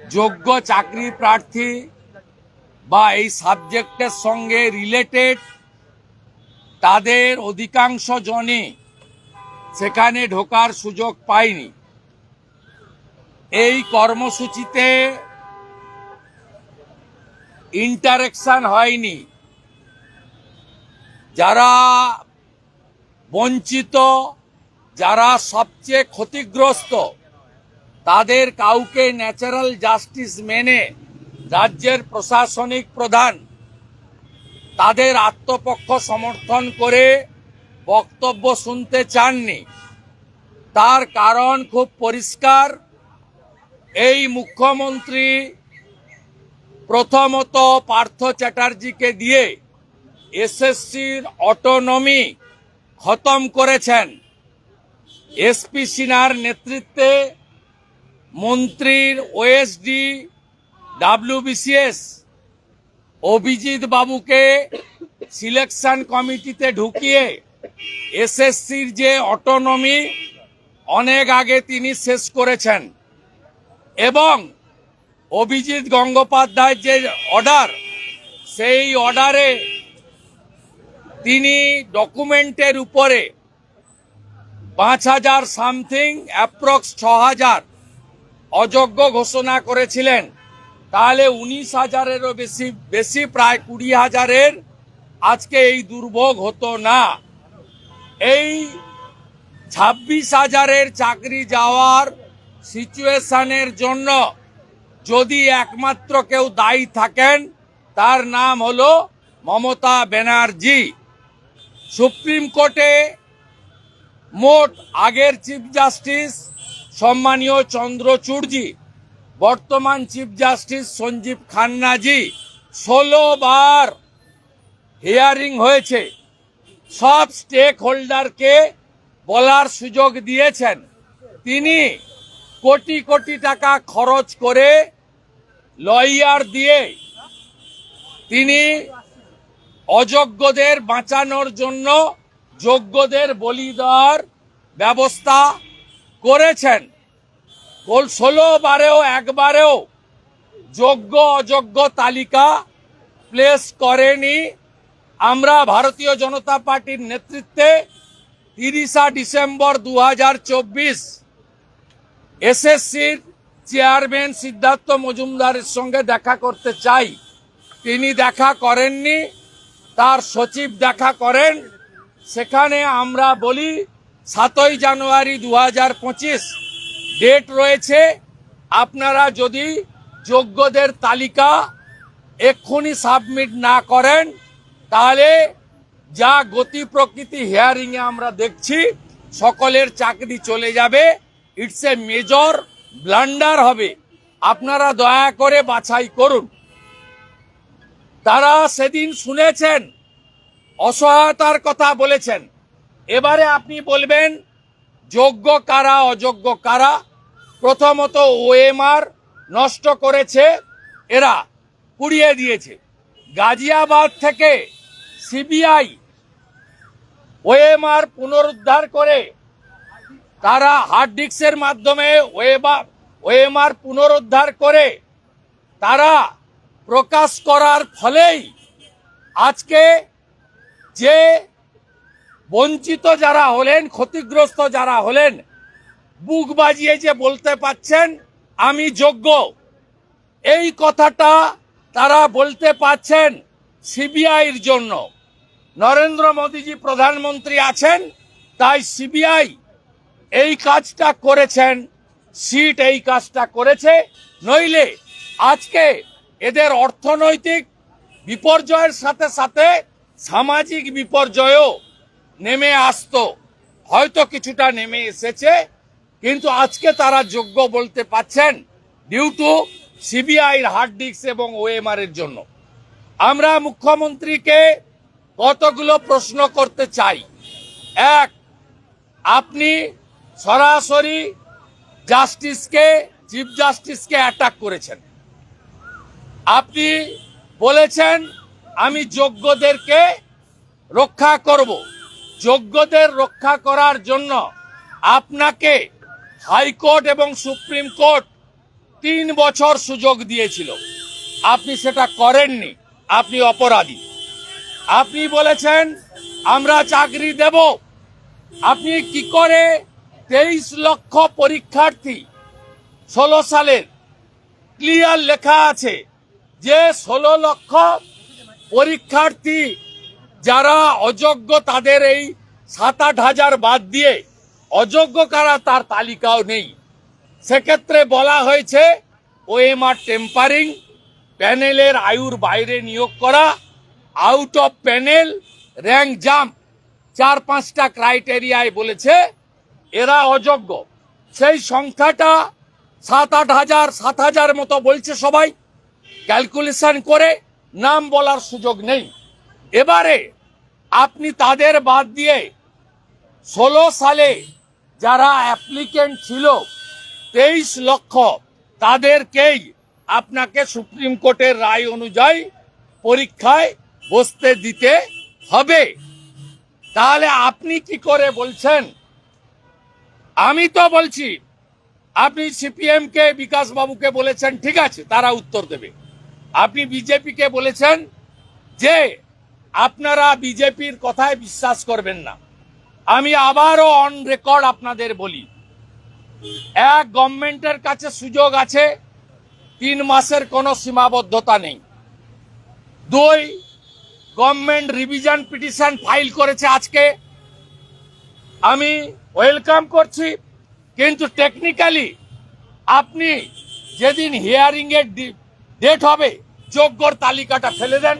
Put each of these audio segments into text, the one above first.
যোগ্য চাকরি প্রার্থী বা এই সাবজেক্টের সঙ্গে রিলেটেড তাদের অধিকাংশ জনই সেখানে ঢোকার সুযোগ পায়নি। এই কর্মসূচিতে ইন্টারেকশন হয়নি। যারা বঞ্চিত, যারা সবচেয়ে ক্ষতিগ্রস্ত তাদের কাউকে ন্যাচারাল জাস্টিস মেনে রাজ্যের প্রশাসনিক প্রধান তাদের আত্মপক্ষ সমর্থন করে বক্তব্য শুনতে চাননি। তার কারণ খুব পরিষ্কার। এই মুখ্যমন্ত্রী প্রথমত পার্থ চ্যাটার্জিকে দিয়ে এসএসসির অটোনমি খতম করেছেন। এসপি সিনহার নেতৃত্বে মন্ত্রীর ওএসডি ডাব্লিউবিসিএস অভিজিৎ বাবুকে সিলেকশন কমিটিতে ঢুকিয়ে এসএসসির যে অটোনমি অনেক আগে তিনি শেষ করেছেন। এবং অভিজিৎ গঙ্গোপাধ্যায়ের যে অর্ডার সেই অর্ডারে তিনি ডকুমেন্টের উপরে পাঁচ হাজার সামথিং অ্যাপ্রক্স ছ হাজার অযোগ্য ঘোষণা করেছিলেন। তাহলে উনিশ হাজারেরও বেশি বেশি প্রায় কুড়ি হাজারের আজকে এই দুর্ভোগ হতো না। এই ছাব্বিশ হাজারের চাকরি যাওয়ার সিচুয়েশনের জন্য যদি একমাত্র কেউ দায়ী থাকেন, তার নাম হলো মমতা ব্যানার্জি। সুপ্রিম কোর্টে মোট আগের চিফ জাস্টিস সম্মানীয় চন্দ্রচূড়জি বর্তমান চিফ জাস্টিস সঞ্জীব খান্নাজি, ষোলো বার হিয়ারিং হয়েছে। সব স্টেক হোল্ডারকে বলার সুযোগ দিয়েছেন। তিনি কোটি কোটি টাকা খরচ করে লয়ার দিয়ে তিনি অযোগ্যদের বাঁচানোর জন্য যোগ্যদের বলি দেওয়ার ব্যবস্থা করেছেন। কোল ষোলো বারেও একবারেও যোগ্য, অযোগ্য তালিকা প্লেস করেনি। আমরা ভারতীয় জনতা পার্টির নেতৃত্বে তিরিশা ডিসেম্বর দু হাজার চব্বিশ এসএসসির চেয়ারম্যান সিদ্ধার্থ মজুমদারের সঙ্গে দেখা করতে চাই। তিনি দেখা করেননি, তার সচিব দেখা করেন। সেখানে আমরা বলি সাতই জানুয়ারি দু হাজার পঁচিশ ডেট রয়েছে। আপনারা যদি যোগ্যদের তালিকা এক্ষুনি সাবমিট না করেন, তাহলে যা গতি প্রকৃতি হিয়ারিংয়ে আমরা দেখছি, সকলের চাকরি চলে যাবে। ইটস এ মেজর ব্লান্ডার হবে। আপনারা দয়া করে বাছাই করুন। তারা সেদিন শুনেছেন, অসহায়তার কথা বলেছেন। এবারে আপনি বলবেন, যোগ্য কারা, অযোগ্য কারা? প্রথমত ওএমআর নষ্ট করেছে এরা, পুড়িয়ে দিয়েছে। গাজিয়াবাদ থেকে সিবিআই ওএমআর পুনরুদ্ধার করে তারা হার্ড ডিস্কের মাধ্যমে ওয়েবার ওএমআর পুনরুদ্ধার করে তারা প্রকাশ করার ফলেই আজকে যে বঞ্চিত যারা হলেন, ক্ষতিগ্রস্ত যারা হলেন, বুক বাজিয়ে যে বলতে পাচ্ছেন, আমি যোগ্য। এই কথাটা তারা বলতে পাচ্ছেন সিবিআইর জন্য। নরেন্দ্র মোদীজি প্রধানমন্ত্রী আছেন, তাই সিবিআই এই কাজটা করেছেন, সিট এই কাজটা করেছে, নইলে আজকে এদের অর্থনৈতিক বিপর্যয়ের সাথে সাথে সামাজিক বিপর্যয়ও নেমে আসতো। হয়তো কিছুটা নেমে এসেছে, কিন্তু আজকে তারা যোগ্য বলতে পাচ্ছেন ডিউ টু সিবিআইর হার্ড ডিস্ক এবং ওএমআর এর জন্য। আমরা মুখ্যমন্ত্রীকে কতগুলো প্রশ্ন করতে চাই? এক, আপনি সরাসরি জাস্টিসকে, চিফ জাস্টিসকে অ্যাটাক করেছেন। আপনি বলেছেন, আমি যোগ্যদেরকে রক্ষা করব। যোগ্যদের রক্ষা করার জন্য আপনাকে হাইকোর্ট এবং সুপ্রিম কোর্ট তিন বছর সুযোগ দিয়েছিল। আপনি সেটা করেননি। আপনি অপরাধী। আপনি বলেছেন, আমরা চাকরি দেব। আপনি কি করে তেইশ লক্ষ পরীক্ষার্থী ষোলো সালের ক্লিয়ার লেখা আছে যে ষোলো লক্ষ পরীক্ষার্থী যারা অযোগ্য তাদের এই সাত আট হাজার বাদ দিয়ে অযোগ্য কারা তার তালিকাও নেই। সেক্ষেত্রে বলা হয়েছে ওএমআর টেম্পারিং, প্যানেলের আয়ুর বাইরে নিয়োগ করা, out of panel, rank jump চার পাঁচটা ক্রাইটেরিয়ায় বলেছে এরা অযোগ্য। সেই সংখ্যাটা সাত আট হাজার, সাত হাজার মতো বলছে সবাই। ক্যালকুলেশন করে নাম বলার সুযোগ নেই। এবারে আপনি তাদের বাদ দিয়ে ষোলো সালে যারা অ্যাপ্লিকেন্ট ছিল, তেইশ লক্ষ তাদেরকেই আপনাকে সুপ্রিম কোর্টের রায় অনুযায়ী পরীক্ষায় বসতে দিতে হবে। তাহলে আপনি কি করে বলছেন? আমি তো বলছি, আপনি সিপিএম কে বিকাশ বাবুকে বলেছেন, ঠিক আছে, তারা উত্তর দেবে। আপনি বিজেপিকে বলেছেন যে আপনারা বিজেপির কথায় বিশ্বাস করবেন না। আমি আবারও অন রেকর্ড আপনাদের বলি, এক গভর্নমেন্টের কাছে সুযোগ আছে, তিন মাসের কোনো সীমাবদ্ধতা নেই। দুই, গভর্নমেন্ট রিভিশন পিটিশন ফাইল করেছে আজকে। আমি ওয়েলকাম করছি, কিন্তু টেকনিক্যালি আপনি যেদিন হিয়ারিং এর ডেট হবে, যোগ্যর তালিকাটা ফেলে দেন।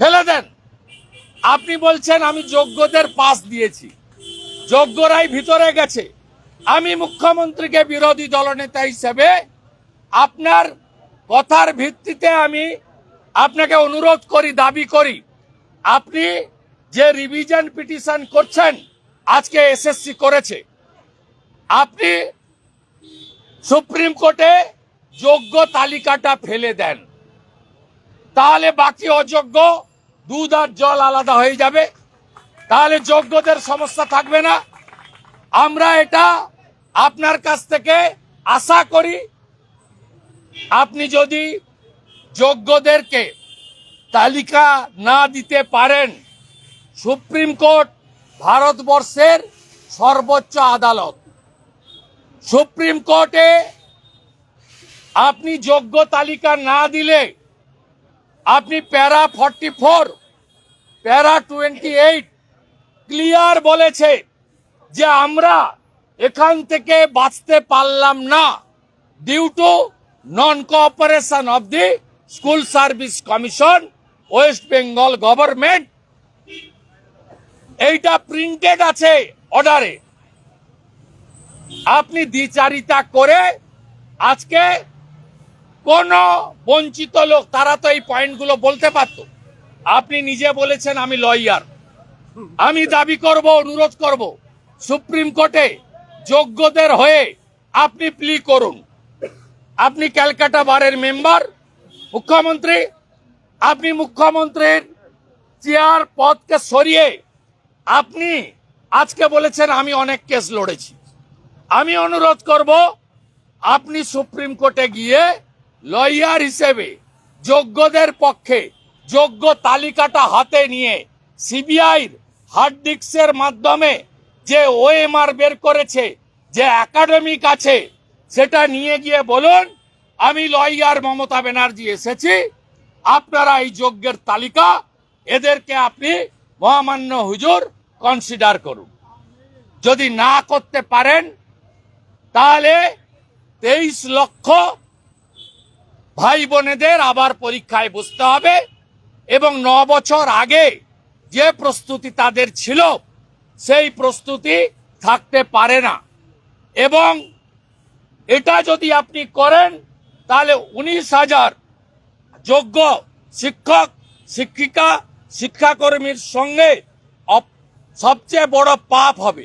ফেলে দেন। আপনি বলছেন আমি যোগ্যদের পাস দিয়েছি। যোগ্যরাই ভিতরে গেছে। আমি মুখ্যমন্ত্রীকে বিরোধী দলনেতা হিসেবে আপনার কথার ভিত্তিতে আমি আপনাকে অনুরোধ করি, দাবি করি। আপনি যে রিভিশন পিটিশন করছেন, আজকে এসএসসি করেছে। আপনি সুপ্রিম কোর্টে যোগ্য তালিকাটা ফেলে দেন। তাহলে বাকি অযোগ্য দুধ আর জল আলাদা হয়ে যাবে। তাহলে যোগ্যদের সমস্যা থাকবে না। আমরা এটা আপনার কাছ থেকে আশা করি। আপনি যদি যোগ্যদেরকে তালিকা না দিতে পারেন, সুপ্রিম কোর্ট ভারতবর্ষের সর্বোচ্চ আদালত। সুপ্রিম কোর্টে আপনি যোগ্য তালিকা না দিলে আপনি para forty four, para twenty eight, clear বলেছে যে আমরা এখান থেকে বাঁচতে পারলাম না due to non cooperation of the school service commission West Bengal government এইটা প্রিন্টেড আছে অর্ডারে আপনি দ্বিচারিতা করে আজকে কোন বঞ্চিত লোক, তারা তো এই পয়েন্টগুলো বলতে পারতো। আপনি নিজে বলেছেন আমি লয়ার। আমি দাবি করব, অনুরোধ করব, সুপ্রিম কোর্টে যোগ্যদের হয়ে আপনি প্লি করুন। আপনি ক্যালকাটা বারের মেম্বার, মুখ্যমন্ত্রী। আপনি মুখ্যমন্ত্রীর চেয়ার পদকে সরিয়ে আপনি আজকে বলেছেন আমি অনেক কেস লড়েছি। আমি অনুরোধ করব, আপনি সুপ্রিম কোর্টে গিয়ে লয়ার হিসেবে যোগ্যদের পক্ষে যোগ্য তালিকাটা হাতে নিয়ে সিবিআইর হার্ড ডিস্কের মাধ্যমে যে ওএমআর বের করেছে, যে একাডেমিক আছে, সেটা নিয়ে গিয়ে বলুন, আমি লয়ার মমতা ব্যানার্জি এসেছি, আপনারা এই যোগ্যের তালিকা এদেরকে আপনি মহামান্য হুজুর কনসিডার করুন। যদি না করতে পারেন, তাহলে তেইশ লক্ষ ভাই বোনেদের আবার পরীক্ষায় বসতে হবে এবং ন বছর আগে যে প্রস্তুতি তাদের ছিল, সেই প্রস্তুতি থাকতে পারে না। এবং এটা যদি আপনি করেন, তাহলে উনিশ হাজার যোগ্য শিক্ষক, শিক্ষিকা, শিক্ষাকর্মীর সঙ্গে সবচেয়ে বড় পাপ হবে।